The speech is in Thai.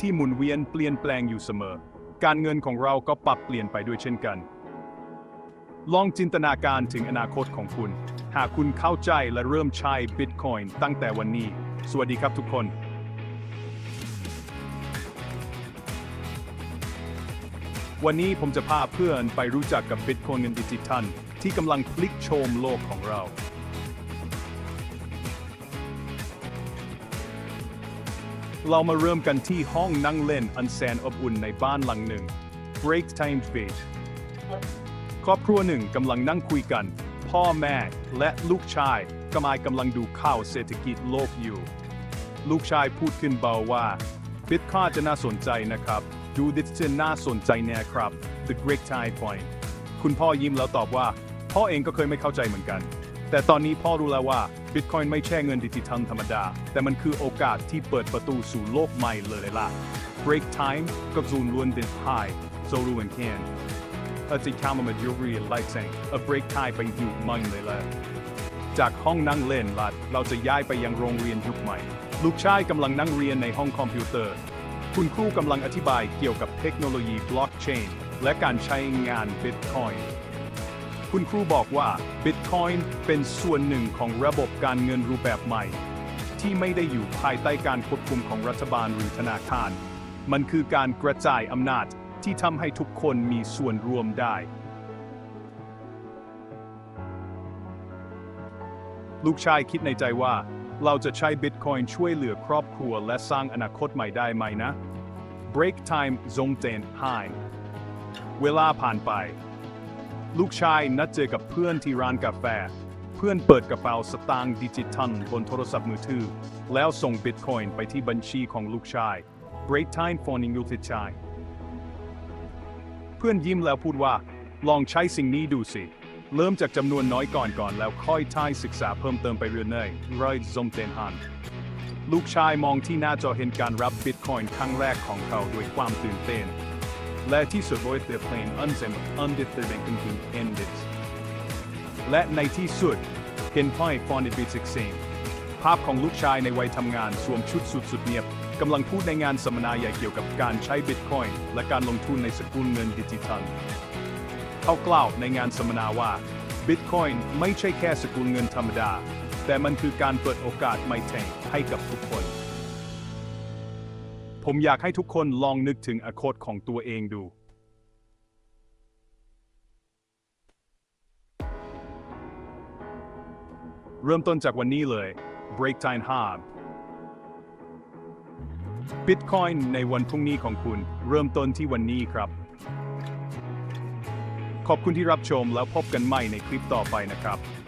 ที่หมุนเวียนเปลี่ยนแปลงอยู่เสมอ การเงินของเราก็ปรับเปลี่ยนไปด้วยเช่นกัน ลองจินตนาการถึงอนาคตของคุณ หากคุณเข้าใจและเริ่มใช้ Bitcoin ตั้งแต่วันนี้ สวัสดีครับทุกคนวันนี้ผมจะพาเพื่อนไปรู้จักกับ Bitcoin เงินดิจิทัลที่กำลังพลิกโฉมโลกของเรา เรามาเริ่มกันที่ห้องนั่งเล่นอันแสนอบอุ่นในบ้านหลังหนึ่ง Break Time Beach ครอบครัวหนึ่งกำลังนั่งคุยกัน พ่อแม่และลูกชายกำลังกำลังดูข่าวเศรษฐกิจโลกอยู่ ลูกชายพูดขึ้นเบาว่าบิตคอยจะน่าสนใจนะครับ ดูดิจะน่าสนใจแน่ครับ The Great Time Point คุณพ่อยิ้มแล้วตอบว่า พ่อเองก็เคยไม่เข้าใจเหมือนกัน แต่ตอนนี้พ่อรู้แล้วว่า Bitcoin ไม่ใช่เงินดิจิทัลธรรมดา แต่มันคือโอกาสที่เปิดประตูสู่โลกใหม่เลยล่ะ Break Time กับซูนล้วนเป็นพายโซรูนเคนอาจจะข้ามาดูรีไลท์เซง A Break Time ไปอยู่มั่งเลยล่ะจากห้องนั่งเล่นลัด เราจะย้ายไปยังโรงเรียนยุคใหม่ ลูกชายกำลังนั่งเรียนในห้องคอมพิวเตอร์ คุณครูกำลังอธิบายเกี่ยวกับเทคโนโลยีบล็อกเชนและการใช้งาน Bitcoin คุ คุณครูบอกว่า Bitcoin เป็นส่วนหนึ่งของระบบการเงินรูปแบบใหม่ ที่ไม่ได้อยู่ภายใต้การควบคุมของรัฐบาลหรือธนาคาร มันคือการกระจายอำนาจที่ทำให้ทุกคนมีส่วนร่วมได้ ลูกชายคิดในใจว่า เราจะใช้ Bitcoin ช่วยเหลือครอบครัวและสร้างอนาคตใหม่ได้ไหมนะ Break time ซงเตนไฮเวลาผ่านไป ลูกชายนัดเจอกับเพื่อนที่ร้านกาแฟ เพื่อนเปิดกระเป๋าสตางค์ดิจิทัลบนโทรศัพท์มือถือ แล้วส่ง Bitcoin ไปที่บัญชีของลูกชาย Break time phoning ลูกชายเพื่อนยิ้มแล้วพูดว่า ลองใช้สิ่งนี้ดูสิ เริ่มจากจำนวนน้อยก่อนก่อนแล้วค่อยท้ายศึกษาเพิ่มเติมไปเรื่อยๆไรซมเตนฮันลูกชายมองที่หน้าจอเห็นการรับบิตคอยน์ครั้งแรกของเขาด้วยความตื่นเต้น และที่สุด void the plane unzem undetermined conclude ended และในที่สุดเห็นพ่อยฟอนดิบิสิกเซงภาพของลูกชายในวัยทำงานสวมชุดสุดสุดเนียบกำลังพูดในงานสัมมนาใหญ่เกี่ยวกับการใช้บิตคอยน์และการลงทุนในสกุลเงินดิจิทัลเขากล่าวในงานสัมมนาว่า Bitcoin ไม่ใช่แค่สกุลเงินธรรมดา แต่มันคือการเปิดโอกาสใหม่แทงให้กับทุกคน ผมอยากให้ทุกคนลองนึกถึงอนาคตของตัวเองดู เริ่มต้นจากวันนี้เลย Break Time Hub Bitcoin ในวันพรุ่งนี้ของคุณ เริ่มต้นที่วันนี้ครับ ขอบคุณที่รับชมแล้วพบกันใหม่ในคลิปต่อไปนะครับ